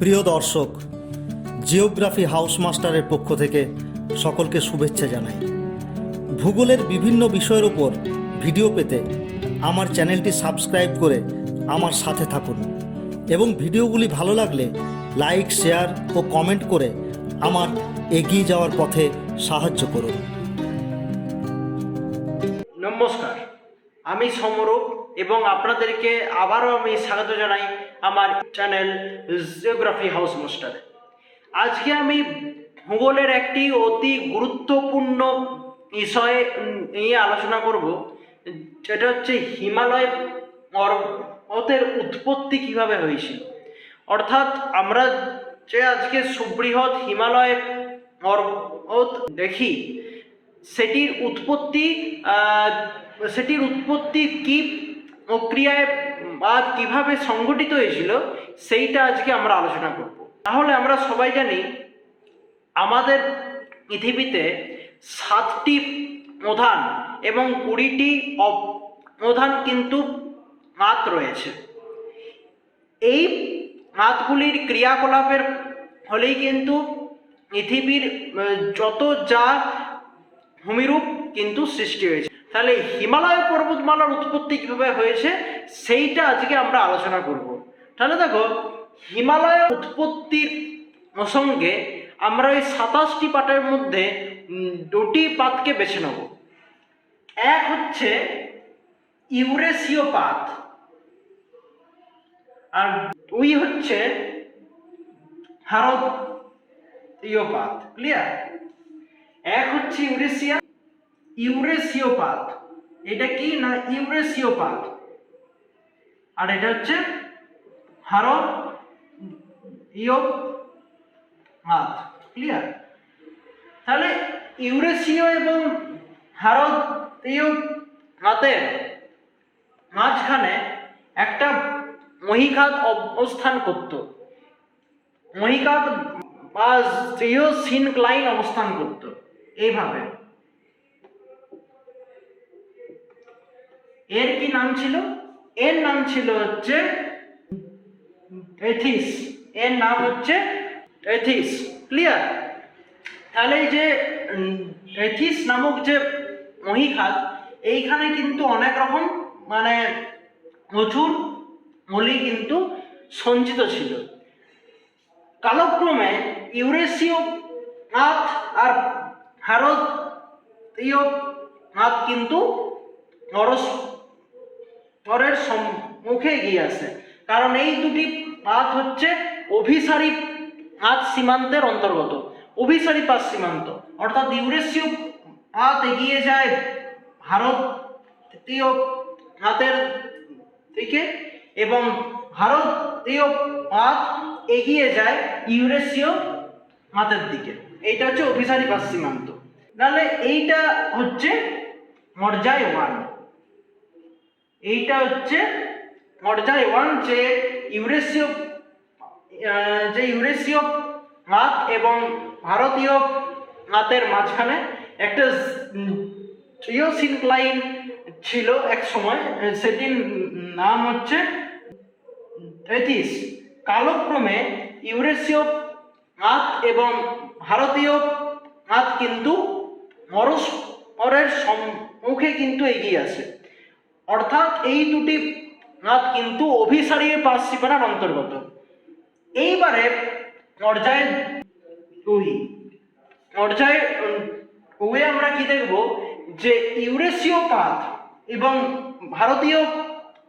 প্রিয় দর্শক, geography house মাস্টারের পক্ষ থেকে সকলকে শুভেচ্ছা জানাই। ভূগোলের বিভিন্ন বিষয়ের ওপর ভিডিও পেতে আমার চ্যানেলটি সাবস্ক্রাইব করে আমার সাথে থাকুন এবং ভিডিওগুলি ভালো লাগলে লাইক, শেয়ার ও কমেন্ট করে আমার এগিয়ে যাওয়ার পথে সাহায্য করুন। নমস্কার, আমি সমরূপ এবং আপনাদেরকে আবারও আমি স্বাগত জানাই আমার চ্যানেল জিওগ্রাফি হাউস মাস্টার আজকে আমি ভূগোলের একটি অতি গুরুত্বপূর্ণ বিষয়ে নিয়ে আলোচনা করব যেটা হচ্ছে হিমালয় পর্বতের উৎপত্তি কীভাবে হয়েছিল। অর্থাৎ আমরা যে আজকে সুবৃহৎ হিমালয় পর্বত দেখি, সেটির উৎপত্তি সেটির উৎপত্তি কি প্রক্রিয়ায় বা কীভাবে সংগঠিত হয়েছিল, সেইটা আজকে আমরা আলোচনা করব। তাহলে আমরা সবাই জানি, আমাদের পৃথিবীতে সাতটি প্রধান এবং কুড়িটি অপ্রধান কিন্তু মাত রয়েছে। এই মাতগুলির ক্রিয়াকলাপের ফলেই কিন্তু পৃথিবীর যত যা ভূমিরূপ কিন্তু সৃষ্টি হয়েছে। তাহলে হিমালয় পর্বতমালার উৎপত্তি কীভাবে হয়েছে, সেইটা আজকে আমরা আলোচনা করব। তাহলে দেখো, হিমালয় উৎপত্তির প্রসঙ্গে আমরা ওই সাতাশটি পাঠের মধ্যে দুটি পাতকে বেছে নেব। এক হচ্ছে ইউরেশীয় পাত, আর দুই হচ্ছে ভারতীয় পাত। ক্লিয়ার এক হচ্ছে ইউরেশিয়া ইউরেশীয় পাত এটা কি না ইউরেশীয় পাত আর এটা হচ্ছে ভারতীয় পাত ক্লিয়ার তাহলে ইউরেশীয় এবং পাতের মাঝখানে একটা মহিখাত অবস্থান করত। মহিকাত বা সিনক্লাইন অবস্থান করত। এইভাবে। এর কি নাম ছিল? এর নাম ছিল হচ্ছে এথিস এর নাম হচ্ছে এথিস ক্লিয়ার তাহলে যে এথিস নামক যে মহিখাত এইখানে কিন্তু অনেক রকম মানে প্রচুর মলি কিন্তু সঞ্চিত ছিল। কালক্রমে ইউরেশীয় মাত আর ভারতীয় মাত কিন্তু পরস্পরের সম্মুখে আসে কারণ এই দুটি পাত হচ্ছে অভিসারী পাত সীমান্তের অন্তর্গত। অভিসারী পাত সীমান্ত, অর্থাৎ ইউরেশীয় পাত এগিয়ে যায় ভারতীয় হাতের দিকে এবং ভারতীয় পাত এগিয়ে যায় ইউরেশীয় হাতের দিকে। এইটা হচ্ছে অভিসারী পাত সীমান্ত। তাহলে এইটা হচ্ছে মর্যায় ওয়ান এইটা হচ্ছে মর্যায় ওয়ান যে ইউরেশীয় যে ইউরেশীয় হাত এবং ভারতীয় হাতের মাঝখানে একটা জিওসিনক্লাইন ছিল এক সময়, সেটির নাম হচ্ছে থেথিস কালক্রমে ইউরেশীয় হাত এবং ভারতীয় হাত কিন্তু মরস্পরের সম্মুখে কিন্তু এগিয়ে আসে। অর্থাৎ এই দুটি হাত কিন্তু অভিসারী পাশ সীমানার অন্তর্গত। এইবারে পর্যায়ে দুই। পর্যায়ে ওয়ে আমরা কি দেখব? যে ইউরেশীয় পাত এবং ভারতীয়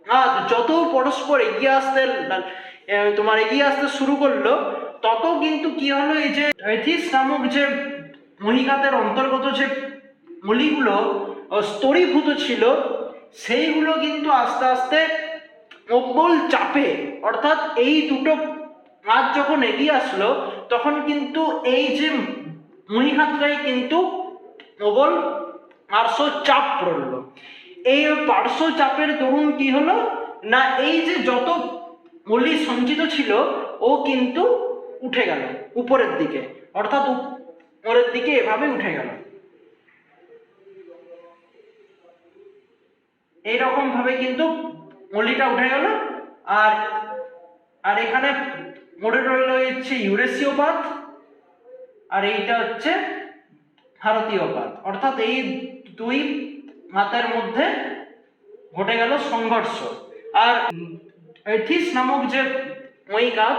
পাত যত পরস্পর এগিয়ে আসতে তোমার এগিয়ে আসতে শুরু করল, তত কিন্তু কি হলো? এই যে এথিস নামক যে মহিকাতের অন্তর্গত যে মলিগুলো স্তরীভূত ছিল সেইগুলো কিন্তু আস্তে আস্তে প্রবল চাপে, অর্থাৎ এই দুটো মাছ যখন এগিয়ে আসলো, তখন কিন্তু এই যে মহিঘাতটাই কিন্তু প্রবল পার্শ্ব চাপ পড়ল। এই পার্শ্ব চাপের দরুন কি হলো? না, এই যে যত মলি সঞ্চিত ছিল, ও কিন্তু উঠে গেল, উপরের দিকে, অর্থাৎ উপরের দিকে এভাবে উঠে গেল। এইরকম ভাবে কিন্তু মলিটা উঠে গেল। আর আর এখানে মোড়ে হচ্ছে ইউরেশীয় পাত আর এইটা হচ্ছে ভারতীয় পাত অর্থাৎ এই দুই মাতের মধ্যে ঘটে গেল সংঘর্ষ। আর এথিস নামক যে মহিকাত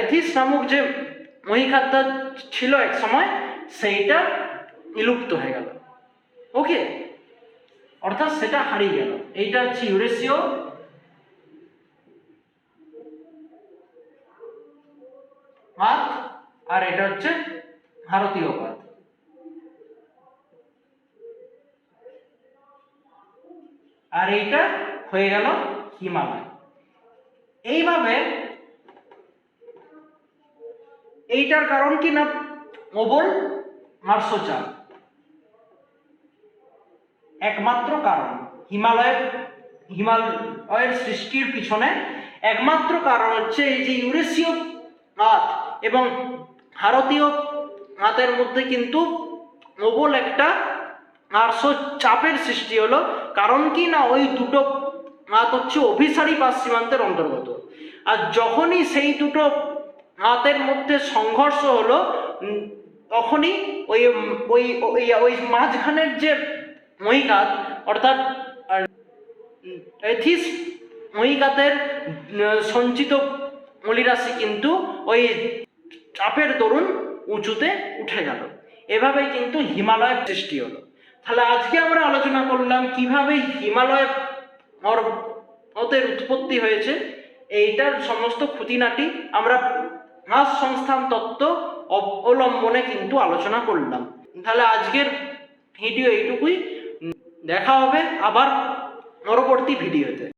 এথিস নামক যে মহিকাতটা ছিল এক সময়, সেইটা বিলুপ্ত হয়ে গেল। ওকে অর্থাৎ সেটা হারিয়ে গেল। এইটা হচ্ছে ইউরেশীয় পাত, আর এটা হচ্ছে ভারতীয় পাত। আর এইটা হয়ে গেল হিমালয়। এইভাবে এইটার কারণ কি না? প্রবল মার্সচাপ একমাত্র কারণ। হিমালয়ের হিমালয়ের সৃষ্টির পিছনে একমাত্র কারণ হচ্ছে এই যে ইউরেশীয় মাত এবং ভারতীয় মাতের মধ্যে কিন্তু প্রবল একটা আর্শ চাপের সৃষ্টি হলো। কারণ কি না, ওই দুটো মাত হচ্ছে অভিসারী পাশ সীমান্তের অন্তর্গত। আর যখনই সেই দুটো হাতের মধ্যে সংঘর্ষ হলো তখনই ওই ওই ওই মাঝখানের যে মহিকাত, অর্থাৎ এথিস মহিকাতের সঞ্চিত মলিরাশি কিন্তু ওই চাপের দরুন উঁচুতে উঠে গেল। এভাবেই কিন্তু হিমালয়ের সৃষ্টি হলো। তাহলে আজকে আমরা আলোচনা করলাম কীভাবে হিমালয় পর্বতের উৎপত্তি হয়েছে। এইটার সমস্ত খুঁটিনাটি আমরা মাস সংস্থান তত্ত্ব অবলম্বনে কিন্তু আলোচনা করলাম। তাহলে আজকের ভিডিও এইটুকুই। দেখা হবে আবার পরবর্তী ভিডিওতে।